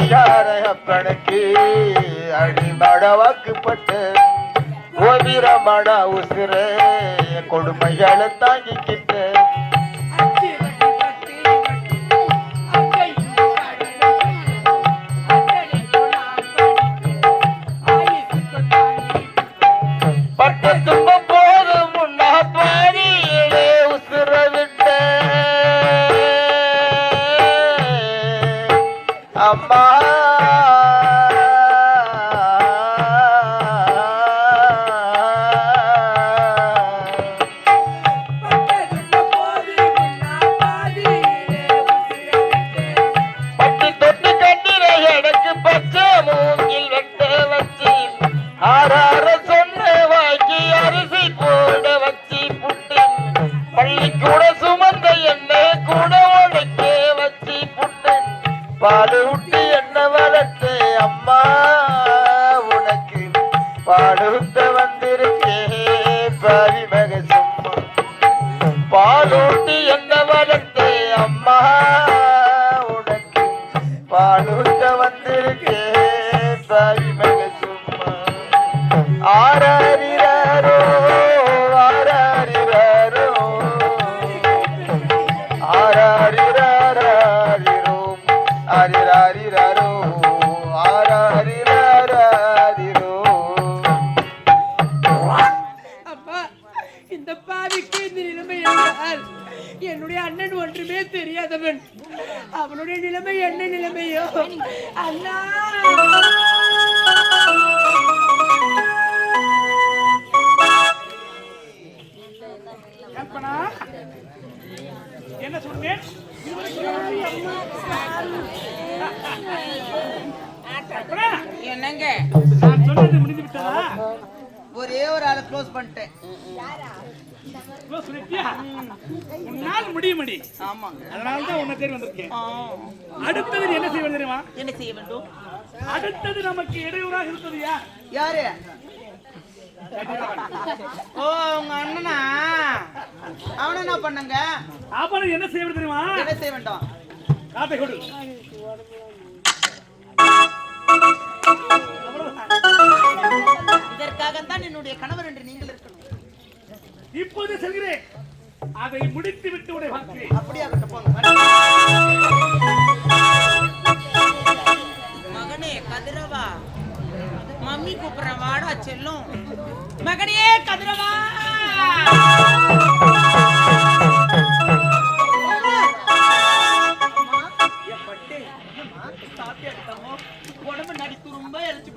குடிகாரையப்பனுக்கு அடிமட வாக்குப்பட்டு கோதிரமட உசுரே கொடுமைகளை தாங்கி பாடு விட்டு என்ன வளர்த்து ஒரே ஆளை க்ளோஸ் பண்ணிட்டேன். உன்னால் முடியுமடி ஆமாங்க. அதனால தான் உன்னை தேடி வந்திருக்கேன். அடுத்தது என்ன செய்ய வேண்டும் தெரியுமா? என்ன செய்ய வேண்டும்? அடுத்தது நமக்கு இடையூறாக இருந்தது யார்? யாரு? ஓ உங்க அண்ணனா? அவன என்ன பண்ணங்க? அப்ப என்ன செய்ய வேண்டும் தெரியுமா? என்ன செய்ய வேண்டும். காத்தை கொடு. இதற்காகத்தான் என்னுடைய கணவர் என்று நீங்கள் இருக்கணும். இப்போது செல்கிறேன். அதை முடித்து விட்டு உடைய அப்படியாகட்டும் போங்க மகனே கதிரவா. மம்மி கூப்பிடுற வாடா செல்லும். மகனே கதிரவா.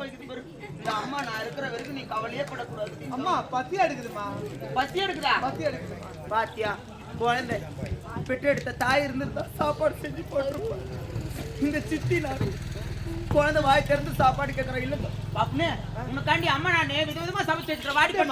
பாரு. இந்த அம்மா நான் இருக்கிற வரைக்கும் நீ கவலையே படக்கூடாது. அம்மா பத்தி எடுக்குதுமா பசி எடுக்குதா? பத்தி எடுக்குது பாத்தியா குழந்தை. பெற்று எடுத்த தாய் இருந்திருந்தா சாப்பாடு செஞ்சு போட்டிருப்பேன் இந்த சித்தி நான் குழந்தை வாய் திறந்து சாப்பாடு கேட்கறேன் இல்ல பாப்புனே உனக்காண்டி அம்மா நான் விதவிதமா சமைச்சு வச்சுக்கிறேன்.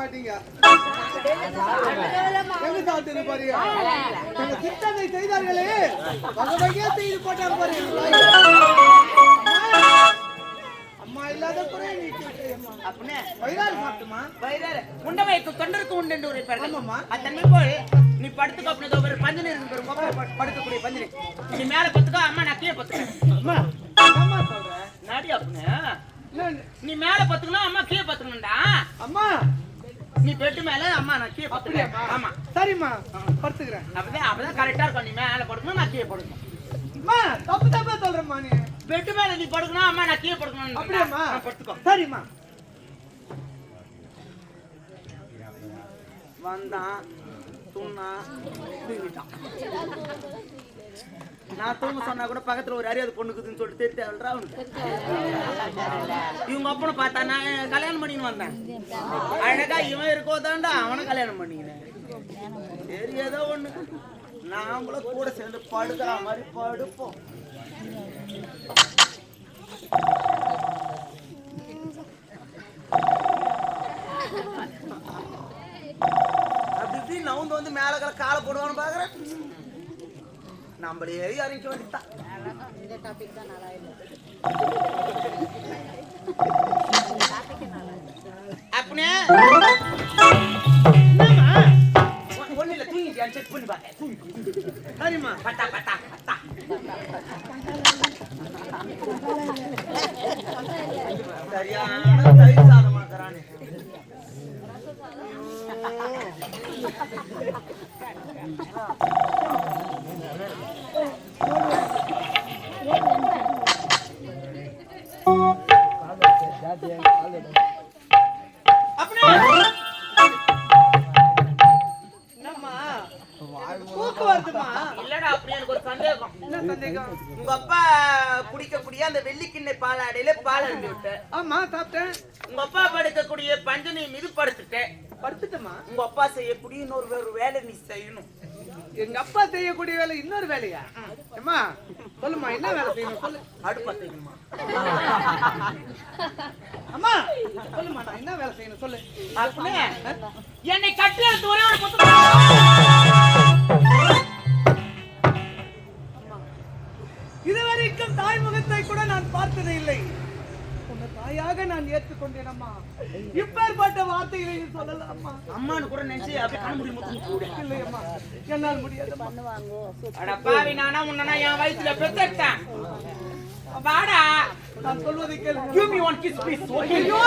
மாட்டீங்க எங்க சாப்பிட்டு பாருங்க எங்க சித்தனை செய்தார்களே வகை வகையா செய்து போட்டாங்க பாருங்க அம்மா இல்லாத குறை அம்மா அப்படின்னே வயிறாறு சாப்பிட்டுமா வயிறார உண்டமைக்கு தொண்டருக்கு உண்டு என்று உரைப்பார்கள் ஆமாம்மா. அத்தன்மை போல் நீ படுத்துக்கோ அப்படின்னு ஒரு பஞ்சனி இருக்கு படுக்கக்கூடிய பஞ்சனி நீ மேல பத்துக்கோ அம்மா நான் கீழே பத்துக்கிறேன் அம்மா அம்மா சொல்றேன் நாடி அப்படின்னு என்ன- நீ மேல பத்துக்கணும் அம்மா கீழே பத்துக்கணும்டா அம்மா நீ பெட்டு மேல அம்மா நான் கீழே அப்படியாம்மா ஆமா. சரிம்மா படுத்துக்கிறேன் அப்பதான் அப்பதான் கரெக்டா இருக்கும். நீ மேல படுக்கணும் நான் கீழே படுக்கணும் அம்மா தப்பு தப்பா சொல்றேம்மா நீ. பெட்டு மேல நீ படுக்கணும் அம்மா நான் கீழே படுக்கணும் அப்படியாம்மா? படுத்துக்கோ சரிம்மா. வந்தான் துண்ணா தூங்கிட்டான். நான் தூங்க சொன்னா கூட பக்கத்துல ஒரு அறியாத பொண்ணுக்குதுன்னு சொல்லிட்டு தெரிஞ்சு அவனுக்கு. இவங்க அப்பனை பார்த்தா நான் கல்யாணம் பண்ணின்னு வந்தேன். அழகா இவன் இருக்கோ தாண்டா அவனை கல்யாணம் பண்ணிக்கினேன். சரி ஏதோ ஒண்ணு. நாமளும் கூட சேர்ந்து படுக்கிற மாதிரி படுப்போம். அப்படி இப்படி நவுந்து வந்து மேல கல காலை போடுவான்னு பாக்குறேன். நம்மளே இறங்கிக்க வேண்டியதுதான். அப்படியே. ஒண்ணு இல்ல தூங்கிட்டியா? செக் பண்ணி பார்த்தேன் சரிம்மா. பட்டா பட்டா பட்டா. சரியான தயிர் சாதமாக்குறானே படுத்துட்டேமா உங்க அப்பா செய்யக்கூடிய இன்னொரு வேறு வேலை நீ செய்யணும். எங்க அப்பா செய்யக்கூடிய வேலை இன்னொரு வேலையா? அம்மா சொல்லுமா என்ன வேலை செய்யணும் சொல்லு. அடுப்பா செய்யணுமா அம்மா சொல்லுமா நான் என்ன வேலை செய்யணும் சொல்லு. என்னை கட்டி எடுத்து ஒரே ஒரு இதுவரைக்கும் தாய் முகத்தை கூட நான் பார்த்ததே இல்லை தாயாக நான் ஏற்றுக்கொண்டேன் அம்மா இப்பேற்பட்ட வார்த்தைகளை சொல்லலாமா அம்மான்னு கூட நினைச்சு அப்படியே கண்ண முத்தம் கூட இல்லை அம்மா என்னால் முடியாது அட பாவி நானா உன்னை என் வயித்துல பெத்தெடுத்தேன் வாடா. நான் சொல்வதை கேளு. Give me one kiss please. ஐயோ.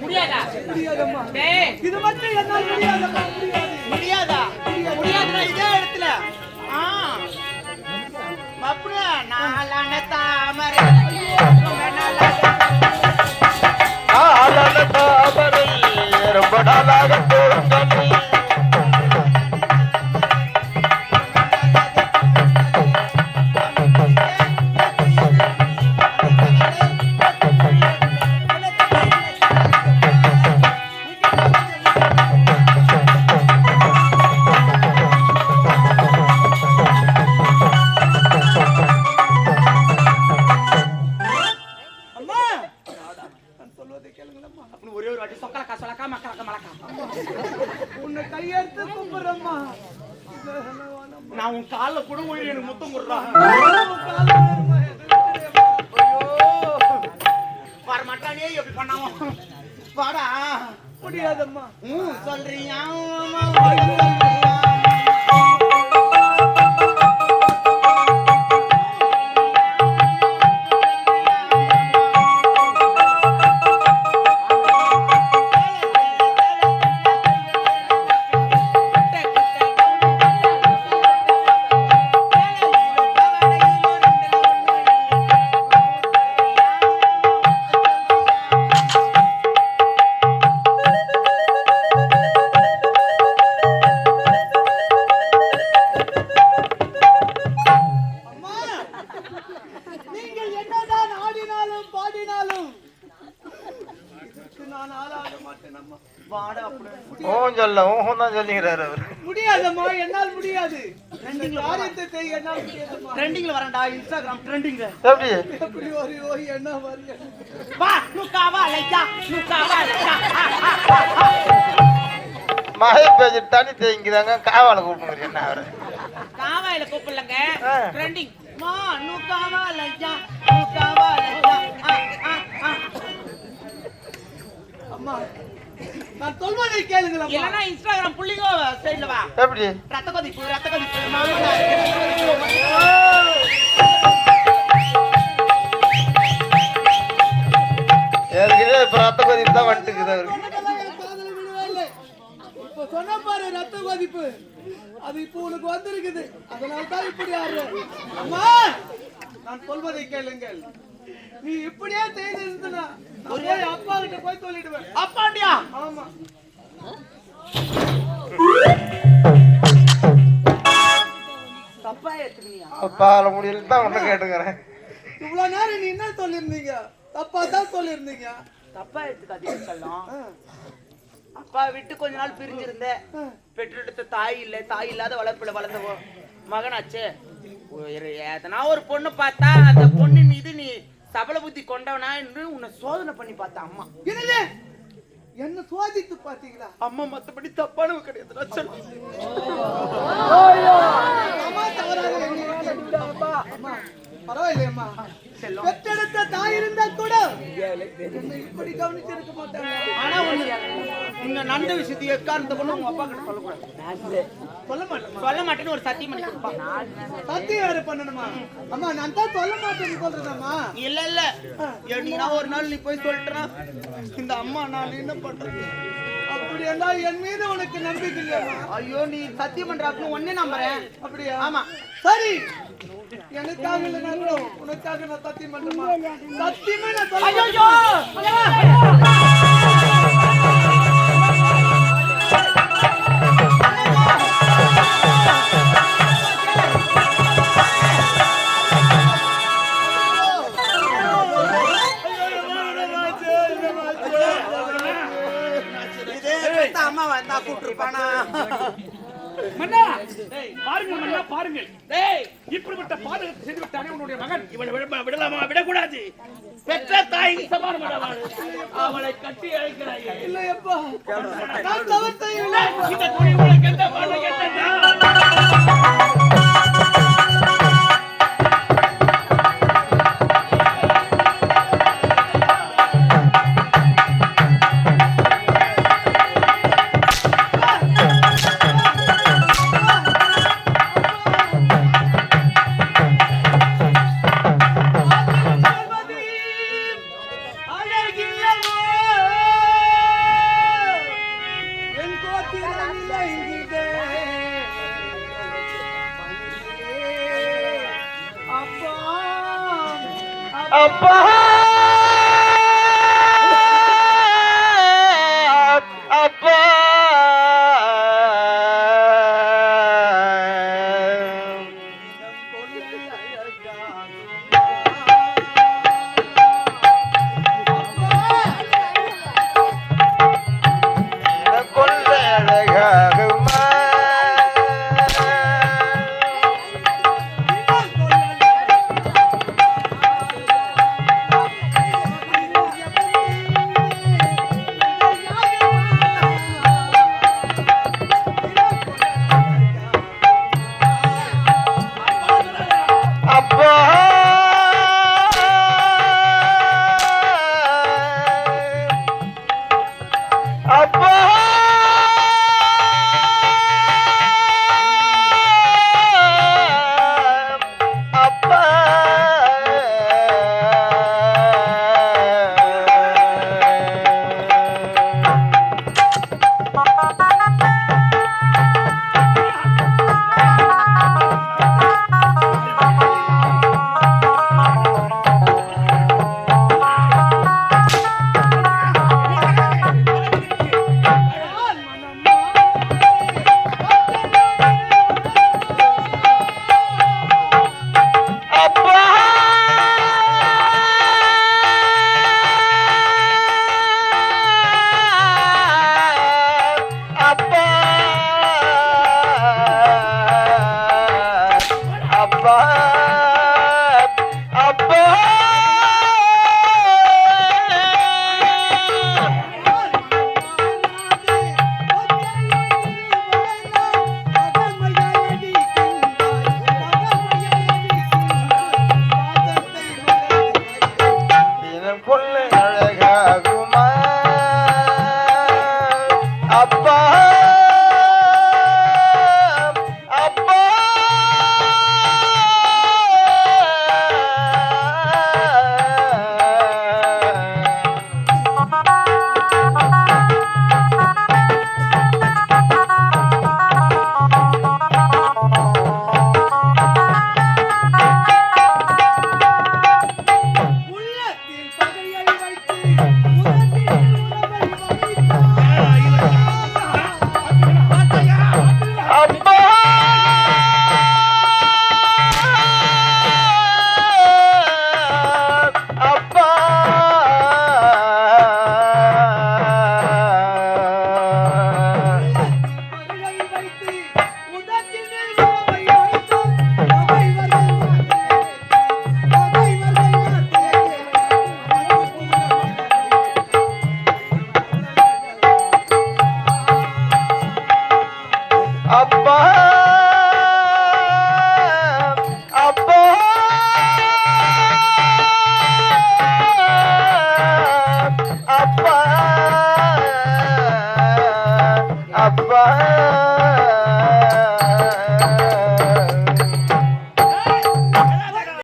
முடியாதா? முடியாதம்மா. டேய். இது மட்டும் என்னால் முடியாதம்மா. முடியாது? முடியாதா இதே இடத்துல. ஆ. தாமரை ஆலன தாமரை ரொம்ப நாளாக முடியாதம்மா. ம் சொல்றியா சொல்லிக்கிறாரு அவர். முடியாதம்மா என்னால் முடியாது. காரியத்தை செய்ய என்னால் முடியாதம்மா. ட்ரெண்டிங்ல வரேன்டா இன்ஸ்டாகிராம் ட்ரெண்டிங்ல எப்படி? எப்படி ஒரு ஓய் என்ன வரிய. வா நுக்காவா லையா? நுக்காவா லையா? மழை பெஞ்சு தண்ணி தேங்கிதாங்க காவால கூப்பிடுங்க என்ன அவரு? காவாயில கூப்பிடலங்க. ட்ரெண்டிங் மா நுக்காவா லையா? நுக்காவா லையா? ஆ, ஆ, ஆ. அம்மா நான் சொல்வதை கேளுங்களம்மா இல்லனா இன்ஸ்டாகிராம் புள்ளிங்கோ சைடுல வா. எப்படி? ரத்த கொதிப்பு ரத்த கொதிப்பு ஏற்கனவே இப்ப ரத்த கொதிப்பு தான் வந்துட்டுக்குது அவருக்கு. இப்ப சொன்ன பாரு ரத்த கொதிப்பு அது இப்போ உனக்கு வந்திருக்குது. அதனால தான் இப்படி ஆடுற. அம்மா! நான் சொல்வதை கேளுங்கள். நீ இப்படியே செய்திருந்தனா நான் போய் அப்பா கிட்ட போய் சொல்லிடுவேன். அப்பாண்டியா ஆமா. தப்பா பால முடியல தான் கேட்டுக்கிறேன். இவ்வளவு நேரம் நீ என்ன சொல்லியிருந்தீங்க? தப்பா தான் சொல்லியிருந்தீங்க. தப்பா எடுத்துக்காதீங்க செல்லம். அப்பா விட்டு கொஞ்ச நாள் பிரிஞ்சிருந்தேன். பெற்றெடுத்த தாய் இல்ல தாய் இல்லாத வளர்ப்புல வளர்ந்த ஒ- மகனாச்சே. எதனா ஒரு பொண்ணு பார்த்தா அந்த பொண்ணின் மீது நீ சபல புத்தி கொண்டவனா என்று உன்னை சோதனை பண்ணி பார்த்த அம்மா. என்னது? என்ன சோதித்து பாத்தீங்களா அம்மா மத்தபடி தப்பானவ கிடையாது நான் பரவாயில்லையம்மா. பெற்றெடுத்த தாய் இருந்தா கூட இப்படி கவனிச்சிருக்க மாட்டாங்க. ஆனா ஒண்ணு உங்க நந்த விஷயத்தை எக்காரணத்தை கொண்டு உங்க அப்பா கிட்ட சொல்லக்கூடாது. சொல்ல மாட்டேன் சொல்ல மாட்டேன்னு ஒரு சத்தியம் பண்ணி சத்தியம் வேற பண்ணணுமா? அம்மா நான் தான் சொல்ல மாட்டேன்னு சொல்றேனம்மா இல்ல இல்ல. என்னைக்குனா ஒரு நாள் நீ போய் சொல்லிட்டா இந்த அம்மா நான் என்ன பண்றது? அப்படி என்றால் என் மீது உனக்கு நம்பிக்கை இல்லையம்மா. ஐயோ நீ சத்தியம் பண்றாப்புன்னு ஒன்னே நம்புறேன். அப்படியா? ஆமா. சரி. எனக்காக இல்லைனா கூட உனக்காக நான் சத்தியம் பண்றேமா சத்தியமே நான் சொல்ல ஐயோ அம்மா வந்தா கூப்பிட்டுருப்பானா? மன்னா! பாருங்கள் மன்னா பாருங்கள். டேய் இப்படிப்பட்ட பாதகத்தை செய்து விட்டானே உன்னுடைய மகன். இவனை விட விடலாமா? விடக்கூடாது. பெற்ற தாய் சமானமானவள். அவளை கட்டி அழைக்கிறாய். இல்லையப்பா. நான் தவறு செய்யவில்லை. இந்த துணி உனக்கு எந்த பாடம்? கேட்டது जा